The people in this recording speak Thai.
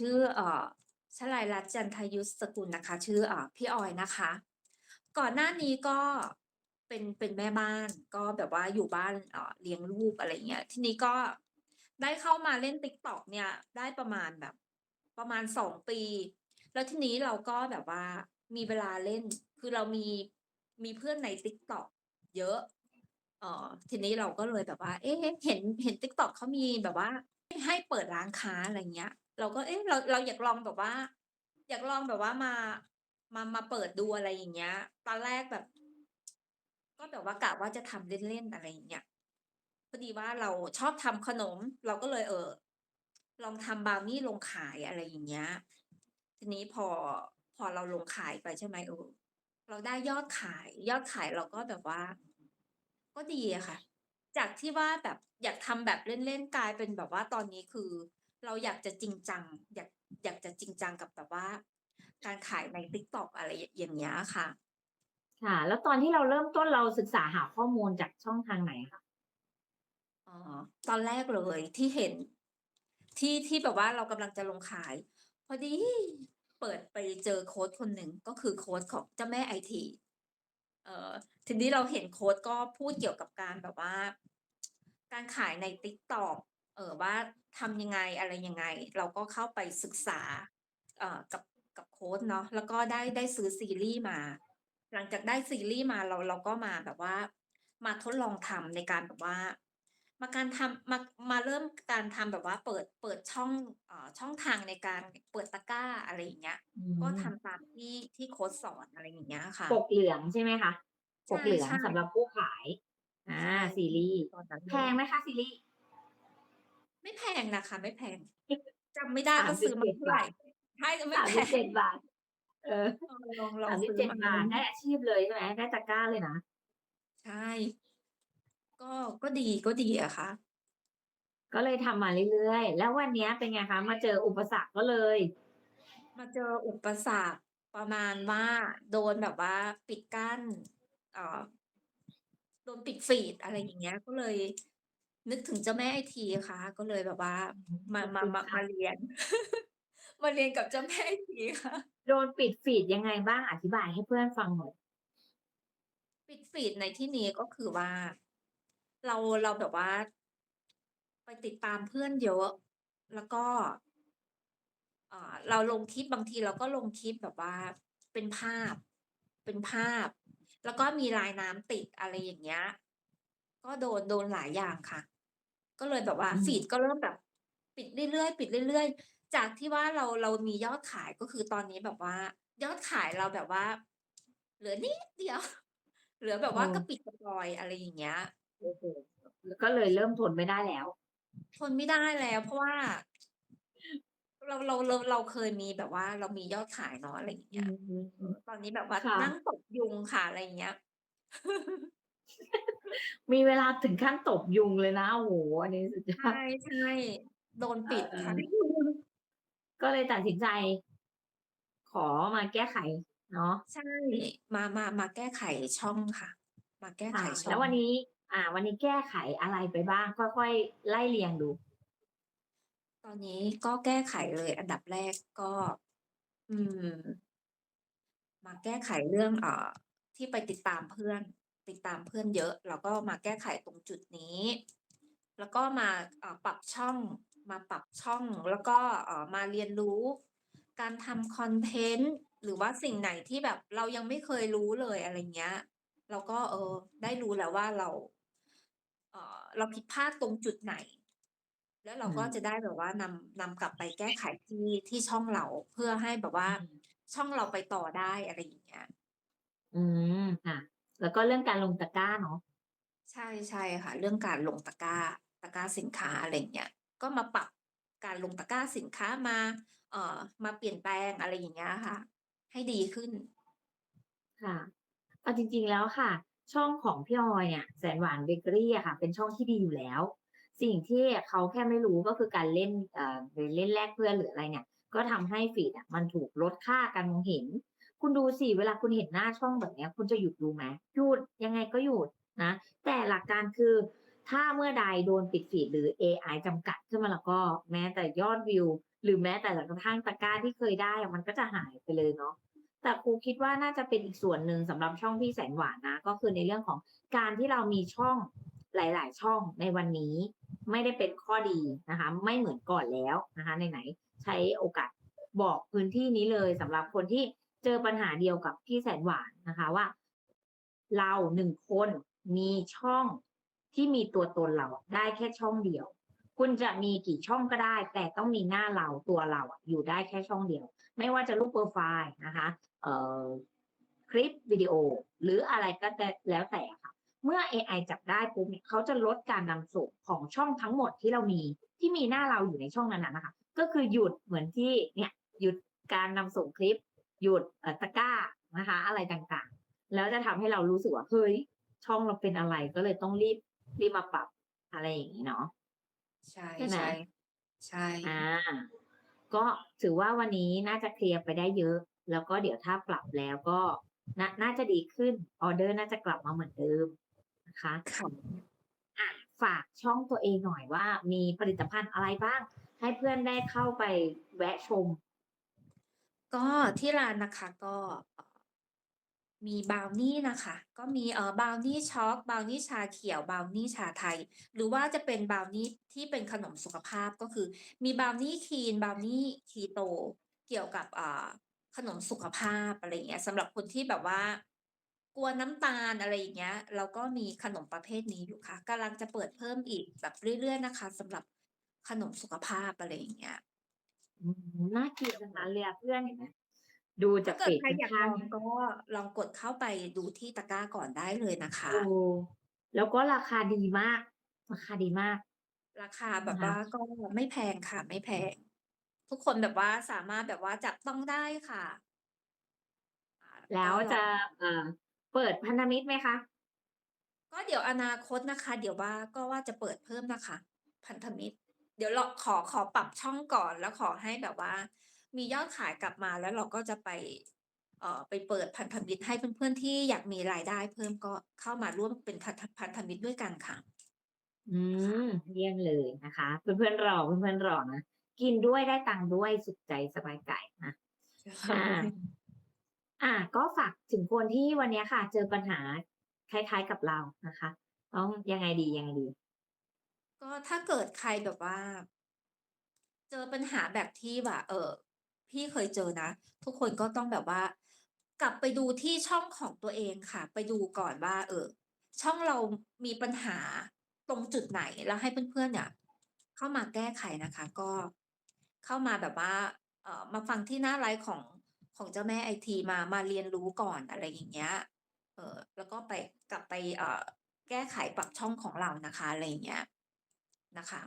ชื่อเอ่อชลัยรัตน์จันทยุทธสกุลนะคะ ชื่อเอ่อพี่ออยนะคะ ก่อนหน้านี้ก็เป็นเป็นแม่บ้านก็แบบว่าอยู่บ้านเอ่อเลี้ยงลูกอะไรเงี้ยทีนี้ก็ได้เข้ามาเล่น TikTok เนี่ยได้ประมาณแบบ ประมาณสองปี แล้วทีนี้เราก็แบบว่ามีเวลาเล่น คือเรามีมีเพื่อนใน TikTok เยอะเอ่อทีนี้เราก็เลยแบบว่า เอ๊ะเห็นเห็น TikTok เขามีแบบว่าให้เปิดร้านค้าอะไรเงี้ย เราก็เอ๊ะเราเราอยากลองแบบว่า อยากลองแบบว่ามามามาเปิดดูอะไรอย่างเงี้ย ตอนแรกแบบ ก็แบบว่ากะว่าจะทำเล่นๆอะไรอย่างเงี้ยพอดีว่าเราชอบทำขนม เราก็เลยเออ ลองทำบราวนีลงขายอะไรอย่างเงี้ย ทีนี้พอพอเราลงขายไปใช่ไหมเออเราได้ยอดขาย ยอดขายเราก็แบบว่า ก็ดีอะค่ะ จากที่ว่าแบบอยากทำแบบเล่นๆกลายเป็นแบบว่าตอนนี้คือ เราอยากจะจริงจัง อยากอยากจะจริงจังกับแบบว่า การขายใน TikTok อะไรอย่างเงี้ยค่ะ ค่ะ แล้วตอนที่เราเริ่มต้นเราศึกษาหาข้อมูลจากช่องทางไหนคะ?อ๋อตอนแรกเลยที่เห็นที่ที่แบบว่าเรากำลังจะลงขาย พอดีเปิดไปเจอโคชคนหนึ่งก็คือโคชของเจ้าแม่ไอทีเอ่อทีนี้เราเห็นโคชก็พูดเกี่ยวกับการแบบว่า การขายใน TikTok เอ่ อว่าทำยังไงอะไรยังไง เราก็เข้าไปศึกษาเอ่อกับกับโคชเนาะแล้วก็ได้ได้ซื้อซีรีส์มา หลังจากได้ซีรีส์มาเราเราก็มาแบบว่า มาทดลองทำในการแบบว่า มาการทำมามาเริ่มการทำแบบว่าเปิดเปิดช่องเอ่อช่องทางในการเปิดตะกร้าอะไรอย่างเงี้ย อืก็มทำตามที่ที่โคชสอนอะไรอย่างเงี้ยค่ะ ปกเหลืองใช่ไหมคะ?ใปกเหลืองช่สำหรับๆผู้ขายอาใช่ซีรีส์ตอนนั้นแพเลย งไหมคะซีรีส์? ไม่แพงนะคะ ไม่แพง จำไม่ได้สาว่มาสิซื้บอเมาจ็ดเท่าไรบาทใช่ไม่สามแพสิบเจ็งดบาท เออเออลองลอสางมสิซื้บอเจ็ดมาบาทได้อาชีพเลยใช่ไหม?ได้ตะกร้าเลยนะ ใช่ ก็ ก็ดี ก็ดีอะค่ะ ก็เลยทำมาเรื่อยๆ แล้ววันเนี้ยเป็นไงคะ มาเจออุปสรรคก็เลย มาเจออุปสรรคประมาณว่าโดนแบบว่าปิดกั้นเอ่อโดนปิดฟีดอะไรอย่างเงี้ย ก็เลย นึกถึงเจ้าแม่ไอทีอะค่ะ ก็เลยแบบว่าอืมมาขอบมาคุณมาค่มาะเรียน มาเรียนกับเจ้าแม่ไอทีค่ะ โดนปิดฟีดยังไงบ้างอธิบายให้เพื่อนฟังหน่อย?ปิดฟีดในที่นี้ก็คือว่า เราเราแบบว่า ไปติดตามเพื่อนเยอะ แล้วก็อ่าเราลงคลิปบางทีเราก็ลงคลิปแบบว่า เป็นภาพ เป็นภาพ แล้วก็มีลายน้ำติดอะไรอย่างเงี้ย ก็โดนโดนหลายอย่างค่ะ ก็เลยแบบว่าอืฟีมดก็เริ่มแบบ ปิดเรื่อยๆปิดเรื่อยๆ จากที่ว่าเราเรามียอดขายก็คือตอนนี้แบบว่า ยอดขายเราแบบว่า เหลือนิดเดียว เหลือแบบว่ากระเออปิดกระปอยอะไรอย่างเงี้ยโอ้โฮลก็เลยเริ่มทนไม่ได้แล้ว ทนไม่ได้แล้ว เพราะว่าเราเราเราเราเคยมีแบบว่า เรามียอดขายเนาะอะไรอย่างเองืี้ยมเออตอนนี้แบบว่าค่นั่ะงตบยุงค่ะอะไรอย่างเงี้ย มีเวลาถึงขั้นตบยุงเลยนะโอ้โฮอันนี้สุดยใอดช่ๆโดนเอปิดค่ะอก็เลยตัดสินใจ ขอมาแก้ไข เนาะใช่มามามาแก้ไขช่องค่ะ มาแก้คไข่ะชแ่ล้องววันนี้ อ่า วันนี้แก้ไขอะไรไปบ้าง ค่อยๆไล่เรียงดู?ตอนนี้ก็แก้ไขเลยอันดับแรกก็ อืม มาแก้ไขเรื่องอ่าที่ไปติดตามเพื่อน ติดตามเพื่อนเยอะ เราก็มาแก้ไขตรงจุดนี้ แล้วก็มาอ่าปรับช่องมาปรับช่องแล้วก็เอ่อมาเรียนรู้ การทำคอนเทนต์หรือว่าสิ่งไหนที่แบบเรายังไม่เคยรู้เลยอะไรเงี้ย เราก็เออได้รู้แล้วว่าเราเอ่อเราผิดพลาดตรงจุดไหน แล้วเรอืาก็มจะได้แบบว่านำนำกลับไปแก้ไขที่ที่ช่องเราเพื่อให้แบบว่าอืมช่องเราไปต่อได้อะไรอย่างเงี้ย อืมค่ะ แล้วก็เรื่องการลงตะกร้าเนาะใช่ใช่ค่ะ เรื่องการลงตะกร้าตะกร้าสินค้าอะไรอย่างเงี้ยก็มาปรับการลงตะกร้าสินค้ามา เอ่อ มาเปลี่ยนแปลงอะไรอย่างเงี้ยค่ะ ให้ดีขึ้นค่ะเอาจริงๆแล้วค่ะ ช่องของพี่ออยเนี่ยแสนหวานเบเกอรีอะค่ะ เป็นช่องที่ดีอยู่แล้ว สิ่งที่เขาแค่ไม่รู้ก็คือการเล่นเอ่อหรือเล่นแลกเพื่อนหรืออะไรเนี่ย ก็ทำให้ฟีดอะมันถูกลดค่าการมองเห็น คุณดูสิเวลาคุณเห็นหน้าช่องแบบนี้คุณจะหยุดดูไหม?หยุดยังไงก็หยุดนะแต่หลักการคือถ้าเมื่อใดโดนปิดฟีดหรือเอไอจำกัดขึ้นมาแล้วก็แม้แต่ยอดวิว หรือแม้แต่กระทั่งตะกร้าที่เคยได้มันก็จะหายไปเลยเนาะแต่ครูคิดว่าน่าจะเป็นอีกส่วนหนึ่งสำหรับช่องพี่แสนหวานนะ ก็คือในเรื่องของการที่เรามีช่องหลาย ๆ ช่องในวันนี้ ไม่ได้เป็นข้อดีนะคะ ไม่เหมือนก่อนแล้วนะคะไหนๆใช้โอกาสบอกพื้นที่นี้เลยสำหรับคนที่ เจอปัญหาเดียวกับพี่แสนหวานนะคะว่า เราหนึ่งคนมีช่องที่มีตัวตนเราได้แค่ช่องเดียว คุณจะมีกี่ช่องก็ได้ แต่ต้องมีหน้าเราตัวเราอยู่ได้แค่ช่องเดียว ไม่ว่าจะรูปโปรไฟล์นะคะเอ่อคลิปวิดีโอ หรืออะไรก็แล้วแต่ค่ะเมื่อ AI จับได้ปุ๊บเนี่ยเขาจะลดการนำส่งของช่องทั้งหมดที่เรามีที่มีหน้าเราอยู่ในช่องนั้นๆนะคะ ก็คือหยุดเหมือนที่เนี่ยหยุดการนำส่งคลิป หยุดเอ่อตะกร้านะคะ อะไรต่างๆ แล้วจะทำให้เรารู้สึกว่าเฮ้ยช่องเราเป็นอะไรก็เลยต้องรีบรีบมาปรับอะไรอย่างนี้เนาะใช่ใช่ไหมใช่ใช่อ่าก็ถือว่าวันนี้น่าจะเคลียร์ไปได้เยอะ แล้วก็เดี๋ยวถ้าปรับแล้วก็นาน่าจะดีขึ้นออเดอร์น่าจะกลับมาเหมือนเดิมนะคะค่ะอะฝากช่องตัวเองหน่อยว่า มีผลิตภัณฑ์อะไรบ้าง ให้เพื่อนได้เข้าไปแวะชม ก็ที่ร้านนะคะ ก็ เอ่อ มีบราวนี่นะคะ ก็มี เอ่อ บราวนี่ช็อก บราวนี่ชาเขียว บราวนี่ชาไทย หรือว่าจะเป็นบราวนี่ที่เป็นขนมสุขภาพ ก็คือมีบราวนี่คีนบราวนี่คีโตเกี่ยวกับ อ่า ขนมสุขภาพ อะไรอย่างเงี้ย สำหรับคนที่แบบว่า กลัวน้ำตาล อะไรอย่างเงี้ย เราก็มีขนมประเภทนี้อยู่ค่ะ กำลังจะเปิดเพิ่มอีกแบบเรื่อย ๆ นะคะ สำหรับขนมสุขภาพ อะไรอย่างเงี้ย น่ากินทั้งนั้นเลยอะเพื่อนเห็นไหมดูจาถ้ากเกิดเพจใครอยากลข้างองก็ลองกดเข้าไปดูที่ตะกร้าก่อนได้เลยนะคะ ๆดูแล้วก็ราคาดีมาก ราคาดีมาก ราคาแบบนะคะว่าก็ไม่แพงค่ะ ไม่แพง ทุกคนแบบว่าสามารถแบบว่าจับต้องได้ค่ะอ่าแล้วก็จะเอ่อเปิดพันธมิตรไหมคะ ก็เดี๋ยวอนาคตนะคะ เดี๋ยวว่าก็ว่าจะเปิดเพิ่มนะคะ พันธมิตร เดี๋ยวเราขอขอปรับช่องก่อนแล้วขอให้แบบว่า มียอดขายกลับมาแล้วเราก็จะไปเอ่อไปเปิดพันธมิตรให้เพื่อนๆที่อยากมีรายได้เพิ่มก็เข้ามาร่วมเป็นพันธพันธมิตรด้วยกันค่ะ อืมเยี่ยมเลยนะคะ เพื่อนๆรอเพื่อนๆรอนะกินด้วยได้ตังค์ด้วยสุขใจสบายใจนะอ่าอ่า ก็ฝากถึงคนที่วันเนี้ยค่ะ เจอปัญหาคล้ายๆกับเรานะคะ ต้องยังไงดียังไงดี ก็ถ้าเกิดใครแบบว่า เจอปัญหาแบบที่แบบ เออ พี่เคยเจอนะ ทุกคนก็ต้องแบบว่า กลับไปดูที่ช่องของตัวเองค่ะ ไปดูก่อนว่า เออ ช่องเรามีปัญหาตรงจุดไหนแล้วให้เพื่อนๆเนี่ย เข้ามาแก้ไขนะคะ ก็เข้ามาแบบว่า เออมาฟังที่หน้าไลฟ์ของของเจ้าแม่ไอทีมามาเรียนรู้ก่อนอะไรอย่างเงี้ย เออแล้วก็ไปกลับไปเออแก้ไขปรับช่องของเรานะคะอะไรอย่างเงี้ย นะคะ